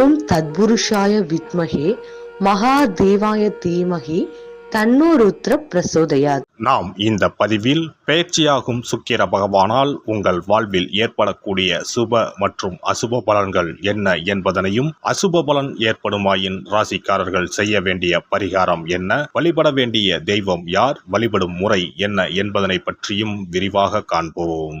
ஓம் தத்புருஷாய வித்மகே மகாதேவாய தீமகி தன்னோ ருத்ர பிரசோதயாத். நாம் இந்த பதிவில் பயிற்சியாகும் சுக்கிர பகவானால் உங்கள் வாழ்வில் ஏற்படக்கூடிய சுப மற்றும் அசுப பலன்கள் என்ன என்பதனையும் அசுப பலன் ஏற்படுமாயின் ராசிக்காரர்கள் செய்ய வேண்டிய பரிகாரம் என்ன வழிபட வேண்டிய தெய்வம் யார் வழிபடும் முறை என்ன என்பதனை பற்றியும் விரிவாக காண்போம்.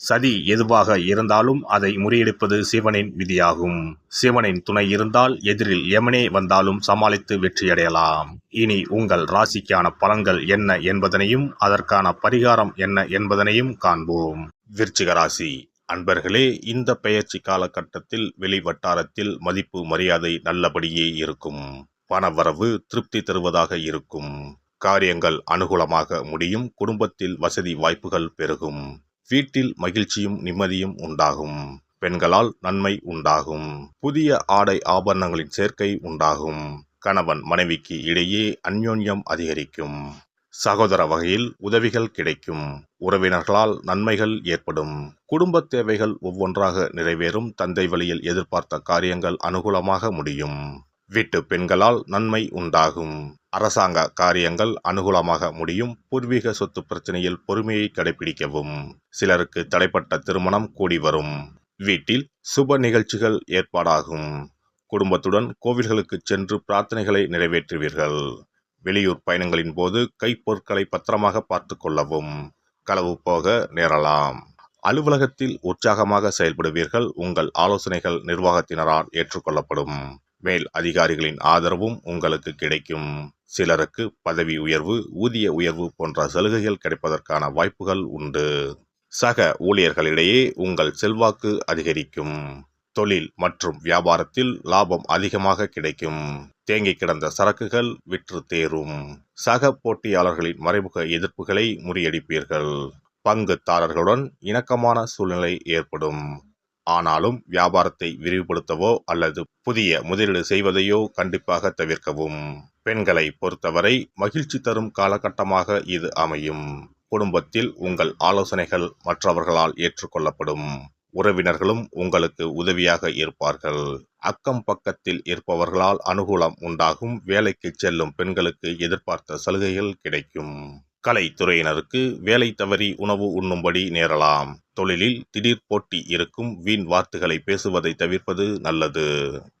சதி எதுவாக இருந்தாலும் அதை முறியடிப்பது சிவனின் விதியாகும். சிவனின் துணை இருந்தால் எதிரில் எமனே வந்தாலும் சமாளித்து வெற்றியடையலாம். இனி உங்கள் ராசிக்கான பலன்கள் என்ன என்பதனையும் அதற்கான பரிகாரம் என்ன என்பதனையும் காண்போம். விருச்சிக ராசி. அன்பர்களே இந்த பெயர்ச்சி காலகட்டத்தில் வெளி வட்டாரத்தில் மதிப்பு மரியாதை நல்லபடியே இருக்கும். பணவரவு திருப்தி தருவதாக இருக்கும். காரியங்கள் அனுகூலமாக முடியும். குடும்பத்தில் வசதி வாய்ப்புகள் பெருகும். வீட்டில் மகிழ்ச்சியும் நிம்மதியும் உண்டாகும். பெண்களால் நன்மை உண்டாகும். புதிய ஆடை ஆபரணங்களின் சேர்க்கை உண்டாகும். கணவன் மனைவிக்கு இடையே அந்யோன்யம் அதிகரிக்கும். சகோதர வகையில் உதவிகள் கிடைக்கும். உறவினர்களால் நன்மைகள் ஏற்படும். குடும்ப தேவைகள் ஒவ்வொன்றாக நிறைவேறும் தந்தை வழியில் எதிர்பார்த்த காரியங்கள் அனுகூலமாக முடியும். வீட்டு பெண்களால் நன்மை உண்டாகும். அரசாங்க காரியங்கள் அனுகூலமாக முடியும். பூர்வீக சொத்து பிரச்சனையில் பொறுமையை கடைபிடிக்கவும் சிலருக்கு தடைப்பட்ட திருமணம் கூடி வரும். வீட்டில் சுப நிகழ்ச்சிகள் ஏற்பாடாகும். குடும்பத்துடன் கோவில்களுக்கு சென்று பிரார்த்தனைகளை நிறைவேற்றுவீர்கள். வெளியூர் பயணங்களின் போது கைப்பொருட்களை பத்திரமாக பார்த்து கொள்ளவும். களவு போக நேரலாம். அலுவலகத்தில் உற்சாகமாக செயல்படுவீர்கள். உங்கள் ஆலோசனைகள் நிர்வாகத்தினரால் ஏற்றுக்கொள்ளப்படும். மேல் அதிகாரிகளின் ஆதரவும் உங்களுக்கு கிடைக்கும். சிலருக்கு பதவி உயர்வு ஊதிய உயர்வு போன்ற சலுகைகள் கிடைப்பதற்கான வாய்ப்புகள் உண்டு. சக ஊழியர்களிடையே உங்கள் செல்வாக்கு அதிகரிக்கும். தொழில் மற்றும் வியாபாரத்தில் லாபம் அதிகமாக கிடைக்கும். தேங்கி கிடந்த சரக்குகள் விற்று தேரும். சக போட்டியாளர்களின் மறைமுக எதிர்ப்புகளை முறியடிப்பீர்கள். பங்குதாரர்களுடன் இணக்கமான சூழ்நிலை ஏற்படும். ஆனாலும் வியாபாரத்தை விரிவுபடுத்தவோ அல்லது புதிய முதலீடு செய்வதையோ கண்டிப்பாக தவிர்க்கவும். பெண்களை பொறுத்தவரை மகிழ்ச்சி தரும் காலகட்டமாக இது அமையும். குடும்பத்தில் உங்கள் ஆலோசனைகள் மற்றவர்களால் ஏற்றுக்கொள்ளப்படும். உறவினர்களும் உங்களுக்கு உதவியாக இருப்பார்கள். அக்கம் பக்கத்தில் இருப்பவர்களால் அனுகூலம் உண்டாகும். வேலைக்கு செல்லும் பெண்களுக்கு எதிர்பார்த்த சலுகைகள் கிடைக்கும். கலைத்துறையினருக்கு வேலை தவறி உணவு உண்ணும்படி நேரலாம். தொழிலில் திடீர் போட்டி இருக்கும் வீண் வார்த்தைகளை பேசுவதை தவிர்ப்பது நல்லது.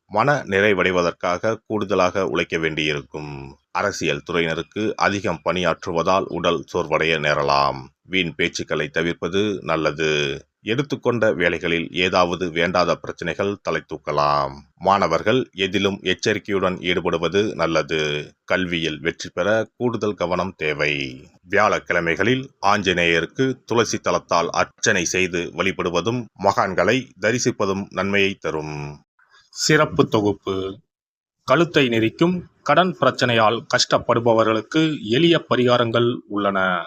மன நிறைவடைவதற்காக கூடுதலாக உழைக்க வேண்டியிருக்கும். அரசியல் துறையினருக்கு அதிகம் பணியாற்றுவதால் உடல் சோர்வடைய நேரலாம். வீண் பேச்சுக்களை தவிர்ப்பது நல்லது. எடுத்துக்கொண்ட வேலைகளில் ஏதாவது வேண்டாத பிரச்சனைகள் தலை தூக்கலாம். மாணவர்கள் எதிலும் எச்சரிக்கையுடன் ஈடுபடுவது நல்லது. கல்வியில் வெற்றி பெற கூடுதல் கவனம் தேவை. வியாழக்கிழமைகளில் ஆஞ்சநேயருக்கு துளசி தலத்தால் அர்ச்சனை செய்து வழிபடுவதும் மகான்களை தரிசிப்பதும் நன்மையை தரும். சிறப்பு தொகுப்பு. கழுத்தை நெரிக்கும் கடன் பிரச்சனையால் கஷ்டப்படுபவர்களுக்கு எளிய பரிகாரங்கள் உள்ளன.